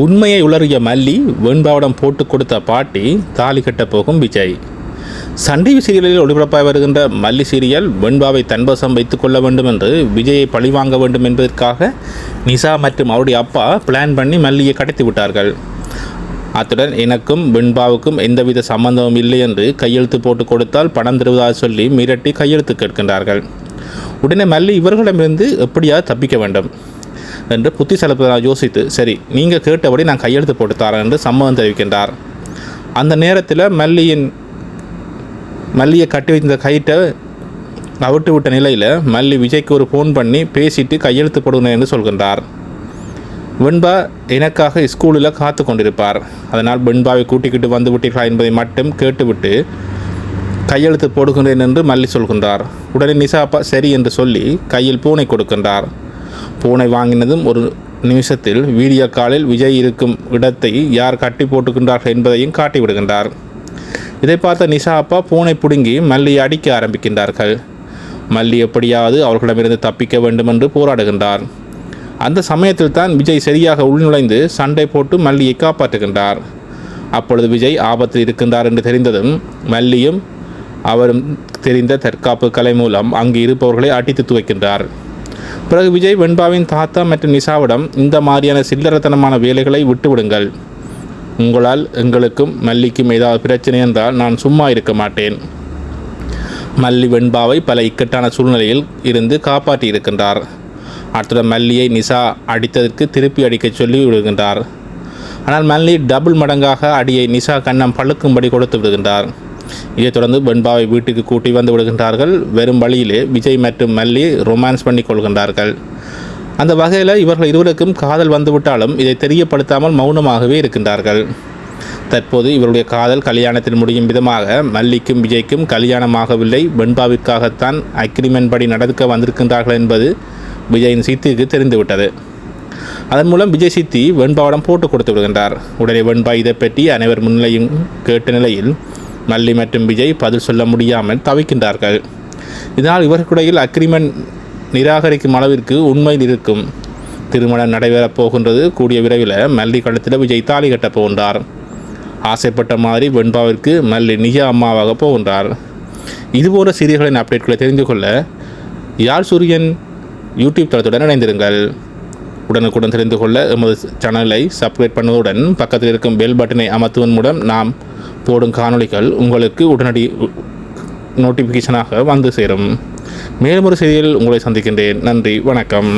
உண்மையை உளறிய மல்லி வெண்பாவடம் போட்டு கொடுத்த பாட்டி தாலி கட்ட போகும் விஜய். சன் டிவி சீரியலில் ஒளிபரப்பாய் வருகின்ற மல்லி சீரியல் வெண்பாவை தன்வசம் வைத்துக் கொள்ள வேண்டும் என்று விஜயை பழிவாங்க வேண்டும் என்பதற்காக நிசா மற்றும் அவருடைய அப்பா பிளான் பண்ணி மல்லியை கடத்தி விட்டார்கள். அத்துடன் எனக்கும் வெண்பாவுக்கும் எந்தவித சம்பந்தமும் இல்லை என்று கையெழுத்து போட்டு கொடுத்தால் பணம் தருவதாக சொல்லி மிரட்டி கையெழுத்து கேட்கின்றார்கள். உடனே மல்லி இவர்களிடமிருந்து எப்படியா தப்பிக்க வேண்டும். என்று புத்திசலப்பதாக யோசித்து சரி நீங்கள் கேட்டபடி நான் கையெழுத்து போட்டு தரேன் என்று சம்மதம் தெரிவிக்கின்றார். அந்த நேரத்தில் மல்லியின் மல்லியை கட்டி வைத்த கயிற்றை அவிட்டு விட்ட நிலையில் மல்லி விஜய்க்கு ஒரு ஃபோன் பண்ணி பேசிட்டு கையெழுத்து போடுங்க என்று சொல்கின்றார். வெண்பா எனக்காக ஸ்கூலில் காத்து கொண்டிருப்பார். அதனால் வெண்பாவை கூட்டிக்கிட்டு வந்து விட்டீர்களா என்பதை மட்டும் கேட்டுவிட்டு கையெழுத்து போடுகின்றேன் என்று மல்லி சொல்கின்றார். உடனே நிசாப்பா சரி என்று சொல்லி கையில் பூனை கொடுக்கின்றார். பூனை வாங்கினதும் ஒரு நிமிஷத்தில் வீடியோ காலில் விஜய் இருக்கும் இடத்தை யார் கட்டி போட்டுக்கின்றார்கள் என்பதையும் காட்டி விடுகின்றார். இதை பார்த்த நிஷா அப்பா பூனை பிடுங்கி மல்லியை அடிக்க ஆரம்பிக்கின்றார்கள். மல்லி எப்படியாவது அவர்களிடமிருந்து தப்பிக்க வேண்டும் என்று போராடுகின்றார். அந்த சமயத்தில் தான் விஜய் சரியாக உள்நுழைந்து சண்டை போட்டு மல்லியை காப்பாற்றுகின்றார். அப்பொழுது விஜய் ஆபத்தில் இருக்கின்றார் என்று தெரிந்ததும் மல்லியும் அவரும் தெரிந்த தற்காப்பு கலை மூலம் அங்கு இருப்பவர்களை அடித்து துவைக்கின்றார். பிறகு விஜய் வெண்பாவின் தாத்தா மற்றும் நிஷாவிடம் இந்த மாதிரியான சில்லறத்தனமான வேலைகளை விட்டுவிடுங்கள். உங்களால் எங்களுக்கும் மல்லிக்கும் ஏதாவது பிரச்சனை என்றால் நான் சும்மா இருக்க மாட்டேன். மல்லி வெண்பாவை பல இக்கட்டான சூழ்நிலையில் இருந்து காப்பாற்றி இருக்கின்றார். அத்துடன் மல்லியை நிசா அடித்ததற்கு திருப்பி அடிக்கச் சொல்லி விடுகின்றார். ஆனால் மல்லி டபுள் மடங்காக அடியை நிசா கண்ணம் பழுக்கும்படி கொடுத்து விடுகின்றார். இதைத் தொடர்ந்து வெண்பாவை வீட்டுக்கு கூட்டி வந்து விடுகின்றார்கள். வெறும் வழியிலே விஜய் மற்றும் மல்லி ரொமான்ஸ் பண்ணி கொள்கின்றார்கள். அந்த வகையில் இவர்கள் இருவருக்கும் காதல் வந்துவிட்டாலும் இதை தெரியப்படுத்தாமல் மௌனமாகவே இருக்கின்றார்கள். தற்போது இவருடைய காதல் கல்யாணத்தில் முடியும் விதமாக மல்லிக்கும் விஜய்க்கும் கல்யாணமாகவில்லை. வெண்பாவிற்காகத்தான் அக்ரிமெண்ட் படி நடக்க வந்திருக்கின்றார்கள் என்பது விஜயின் சித்திக்கு தெரிந்துவிட்டது. அதன் மூலம் விஜய் சித்தி வெண்பாவிடம் போட்டு கொடுத்து விடுகின்றார். உடனே வெண்பா இதை பற்றி அனைவர் முன்னிலையும் கேட்ட நிலையில் மல்லி மற்றும் விஜய் பதில் சொல்ல முடியாமல் தவிக்கின்றார்கள். இதனால் இவர்களுக்கிடையில் அக்ரிமெண்ட் நிராகரிக்கும் அளவிற்கு உண்மை இருக்கும். திருமணம் நடைபெறப் போகின்றது. கூடிய விரைவில் மல்லி கழுத்தில் விஜய் தாலி கட்டப் போகின்றார். ஆசைப்பட்ட மாதிரி வெண்பாவிற்கு மல்லி நிஜ அம்மாவாக போகின்றார். இதுபோன்ற சீரியல்களின் அப்டேட்களை தெரிந்து கொள்ள யாழ் சூரியன் யூடியூப் தளத்துடன் இணைந்திருங்கள். உடனுக்குடன் தெரிந்து கொள்ள எமது சேனலை சப்ஸ்கிரைப் பண்ணுவதுடன் பக்கத்தில் இருக்கும் பெல் பட்டனை அமர்த்துவதன் மூலம் நாம் போடும் காணொளிகள் உங்களுக்கு உடனடி நோட்டிஃபிகேஷனாக வந்து சேரும். மேலும் ஒரு செய்தியில் உங்களை சந்திக்கின்றேன். நன்றி. வணக்கம்.